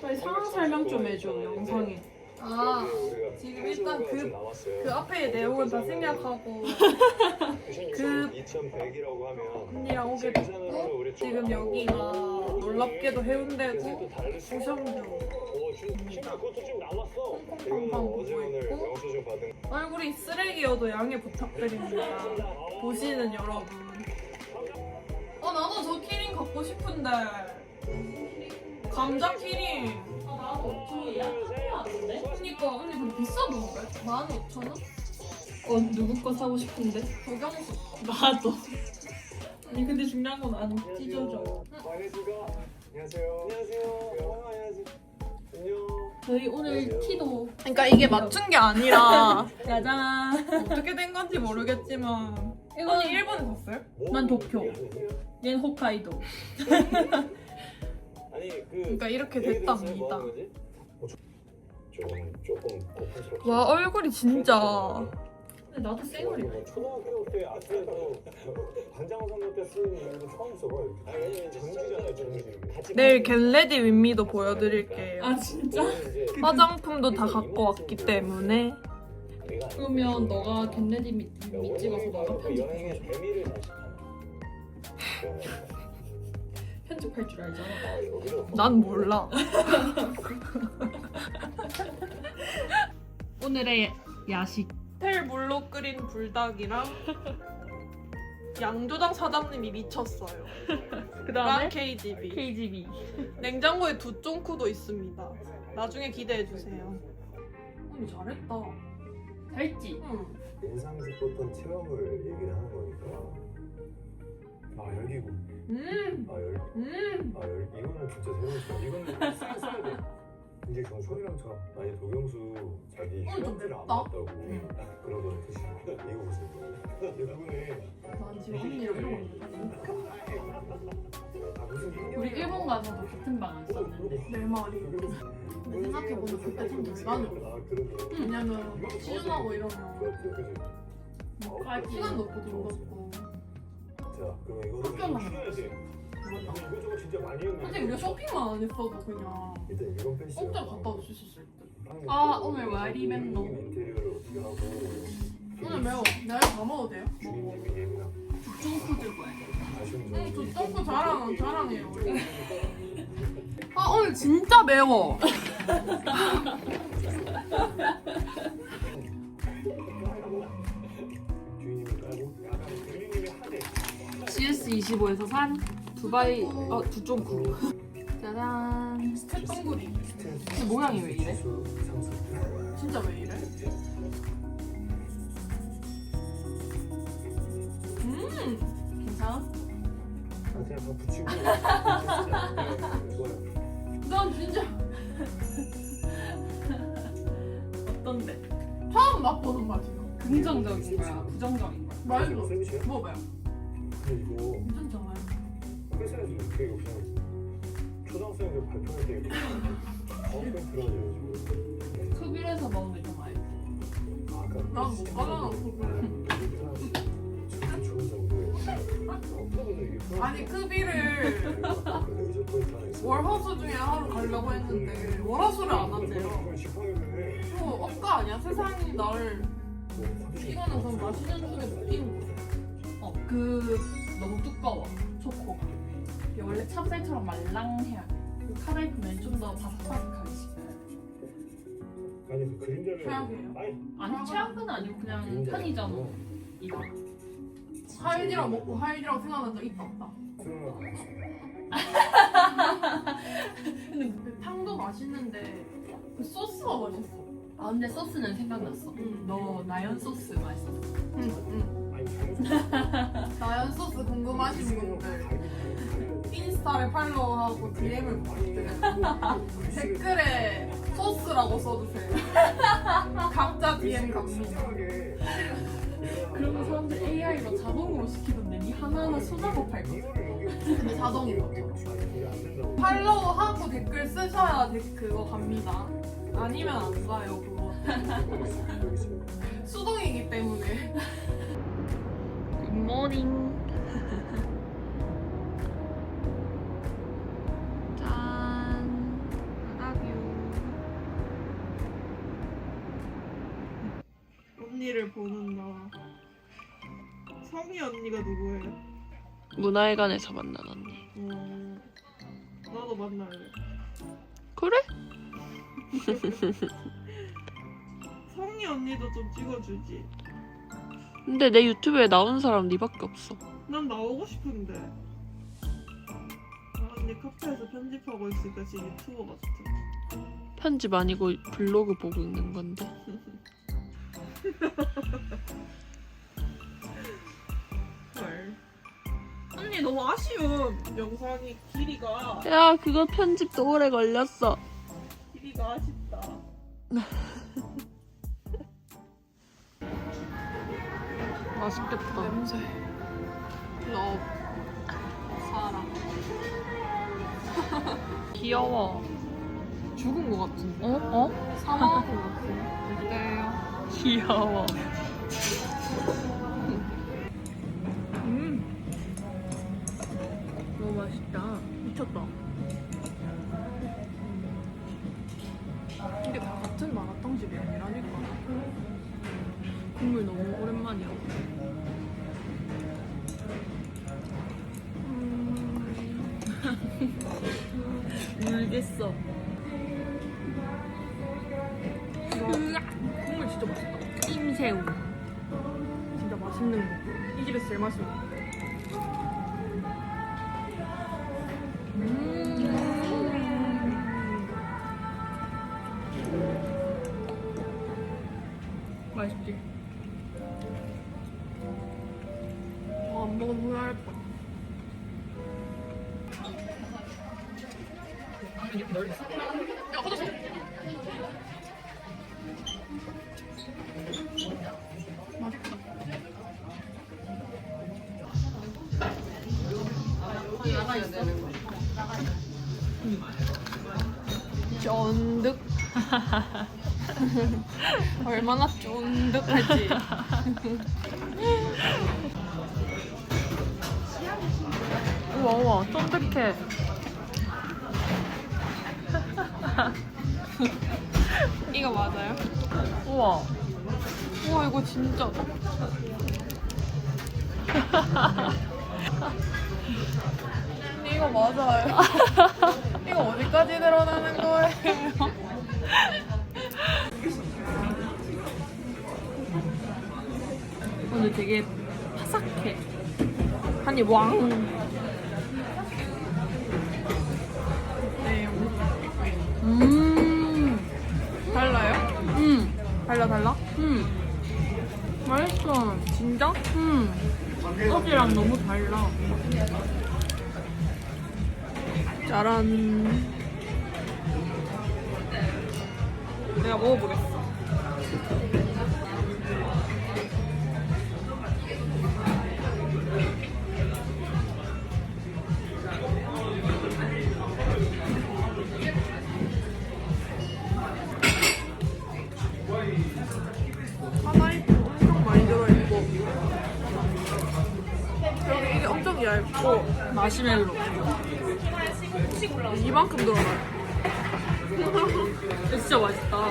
빨리 상황 설명 좀 해줘 영상에. 아 지금 일단 그, 그 앞에 내용은 다 생략하고. 그 2100이라고 하면 언니랑 오게 됐고 지금 여기가 놀랍게도 해운대고 좀 남았어. 콩콩빵빵 보고 있고. 얼굴이 쓰레기여도 양해 부탁드립니다. 보시는 여러분. 어 나도 저 키링 갖고 싶은데 감자 키링 그니까 언니 근데 비싸던데? 15,000원? 어 누구 거 사고 싶은데? 도경수 나도. 아니 근데 중요한 건 안 찢어져. 안녕하세요. 안녕하세요. 안녕하세요. 안녕하세요. 안녕. 저희 오늘 티도 그러니까 이게 맞춘 게 아니라 짜잔. 어떻게 된 건지 모르겠지만 언니 일본에 샀어요? 난 도쿄. 얘는 홋카이도. 그 그러니까 이렇게? 됐답니다 뭐? 어, 조- 좀 조금 고풍스럽죠. 와 얼굴이 진짜 근데 나도 쌩얼이. 뭐 초등학교 때 아트에서 반장어 선거 때 쓰는 이름도 처음 써봐. 아니 왜냐면 정지잖아요 정지. 같이 내일 겟레디 윈미도 보여드릴게요 아 진짜? 화장품도 다 갖고 왔기 때문에 그러면 너가 겟레디 밑, 밑 찍어서 원래는 너가 그 편집 여행의 재미를 장식하는 그런 편집 할 줄 알잖아. 아 여기로 난 몰라 오늘의 야식. 호텔 물로 끓인 불닭이랑 양조장 사장님이 미쳤어요 랑 KGB KGB. 냉장고에 두 쫑쿠도 있습니다 나중에 기대해 주세요 언니 잘했다 잘지. 응. 인상 깊었던 체험을 얘기를 하는 거니까 아 열기구 음, 아 열 음. 아, 열, 이거는 진짜 새로운 거. 이거는 써야, 써야 돼. 이제 경선이랑처럼 아니 도경수 자기 어, 좀 휴양지를 안 맵다. 왔다고 딱 그러더니 이거 보세요. 이분이 난 지금 언니랑 이러고 아 무슨 핑계 우리 일본 가서도 같은 방 있었는데. 내 말이 근데 생각해보면 그때 좀 불가능 아 그러네. 왜냐면 시즌하고 이러면. 가지. 시간도 없고 돈 없고 자 그럼 이거는 학교 좀 가면 쉬어야지. 이거저거 진짜 많이 했네. 사실 우리가 쇼핑만 안 했어도 그냥 일단 이건 펜시. 공짜 갖다 줄수 있을 듯 아, 오늘 와리맨도. 인테리어를 어떻게 하고 오늘 매워 내일 다 먹어도 돼요? 주인님이 예민한 쫑쿠 들고 와. 아쉬운 응, 저 똥꼬 자랑, 자랑해요. 아, 오늘 진짜 매워. GS25에서 산 두바이 어 두쫑쿠. 짜잔. 똥구리. 이 모양이 왜 이래? 진짜 왜 이래? 음, 괜찮아? 아 그냥 다 붙이고 좋아요 난 진짜 어떤데? 처음 맛보는 맛이야. 긍정적인 거야? 부정적인 거야? 말도 서비스요? 먹어봐요. 근데 이거 괜찮잖아요. 회사에서 이렇게 이거 그냥 초등학생들 발표할 때 이렇게 들어가지고 흡일해서 먹으면 좀 알지. 아 아까 난못. 진짜 좋은 없다고도 이게 아니, 크비를 월화수 중에 하루 가려고 했는데 월화수를 안 한대요. 이거 억까 아니야? 세상이 나를 이거는 그럼 맛있는 중에 웃긴 거. 어, 그 너무 두꺼워 초코가. 이게 원래 찹쌀처럼 말랑해야 돼. 그 카라이프는 좀더 바삭바삭하게 씹어야 돼. 아니 그 그림자를 최악이에요. 아니 아니 최악은 아니고 그냥 그림자 편의점 이거. 하이디랑 먹고 하이디랑 생각난 적 있다 없다. 근데 그 탕도 맛있는데 그 소스가 맛있어. 아 근데 소스는 생각났어. 응. 너 나연 소스 맛있어. 응, 응. 잘못 나연 소스 궁금하신 분들 인스타를 팔로우하고 DM을 보내주세요. 댓글에 소스라고 써주세요. 각자 DM 갑니다. 그러면 사람들 AI로 자동으로 시키던데 니 하나하나 수작업할 거. 자동이로. 팔로우하고 댓글 쓰셔야 댓- 그거 갑니다. 아니면 안 가요 그거. 수동이기 때문에. 굿모닝 짠. 아라뷰 언니를 보는 나 성희 언니가 누구예요? 문화회관에서 만난 언니. 음, 나도 만날래. 그래? 성희 언니도 좀 찍어주지. 근데 내 유튜브에 나오는 사람 니밖에 없어. 난 나오고 싶은데. 아, 언니 카페에서 편집하고 있으니까 지금 유튜버 같아. 편집 아니고 블로그 보고 있는 건데. 헐. 언니 너무 아쉬운 영상이 길이가 야, 그거 편집도 오래 걸렸어. 길이가 아쉽다. 맛있겠다. 냄새. 너 사람. 귀여워. 죽은 거 같은데. 어? 어? 사망한 거 같은데. 어때요? 귀여워. 음. 너무 맛있다. 미쳤다. 이게 다 같은 마라탕 집이 아니라니까. 국물 너무 오랜만이야. 울겠어. 국물 진짜 맛있다. 찜새우. 진짜 맛있는 거. 이 집에서 제일 맛있는 거. 맛있지? 얼마나 쫀득할지. 우와, 우와, 쫀득해. 이거 맞아요? 우와. 우와 이거 진짜. 이거 맞아요. 이거 어디까지 늘어나는 거예요? 근데 되게 바삭해. 한입 왕. 네, 음. 달라요? 음. 달라 달라? 음. 맛있어. 진짜? 음. 어제랑 너무 달라. 짜란. 내가 먹어보겠어. 엄청 얇고 마시멜로. 이만큼 들어가요. 진짜 맛있다.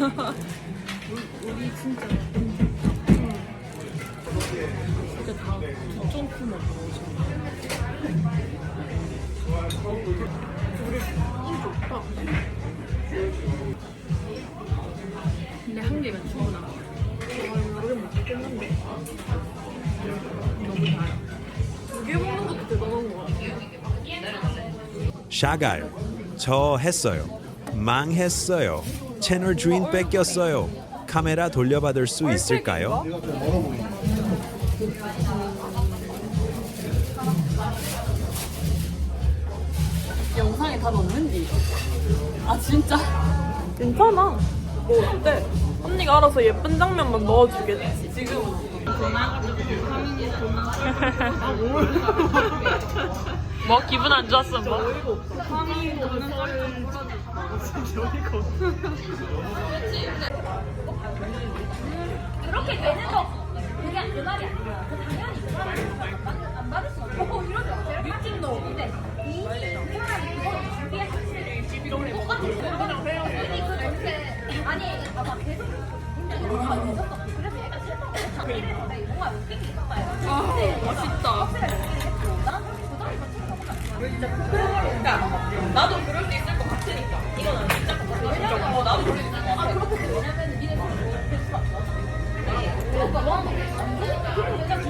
우리 진짜 진짜 다 두쫑쿠 먹어. 근데 한 개면 충분하다. 두개 먹는 것도 대단한 것 같아요. 샤갈 저 했어요 망했어요 채널 주인 뺏겼어요 카메라 돌려받을 수 있을까요? 다 넣는지. 아 진짜? 괜찮아. 뭐 어때? 언니가 알아서 예쁜 장면만 넣어주겠지. 지금. 뭐 기분 안 좋았어 뭐? 그렇게 되는 거 그냥 그 말이 아니라 그 당연히 그 말이 아 맛있 나도 그럴 수 있을 것 같으니까 이건 안 진짜? 왜냐면 어, 나도 그럴 수 있을 것 같아 그렇게 왜냐면 니네 그런 거 그럴 수 없어 그러니까 뭐 하는 거야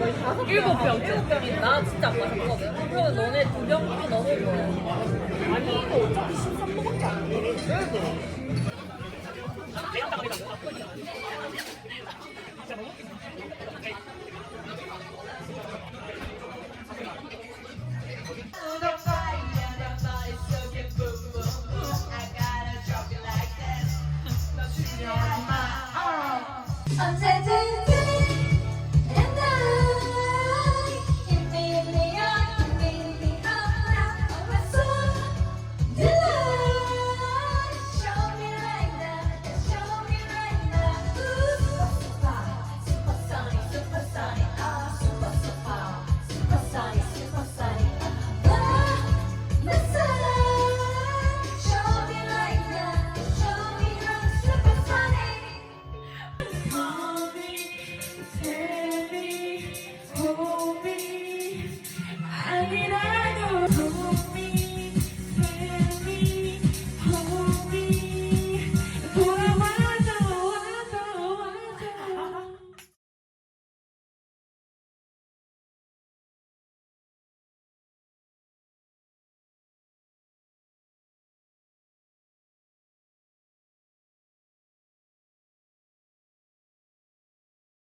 거의 일곱 병. 일곱 병이 나 진짜 안 마셨거든. 그러면 너네 두 병이 넘을 거야. 아니 이거 어차피 신선 먹었지 않아? 그래도. 언제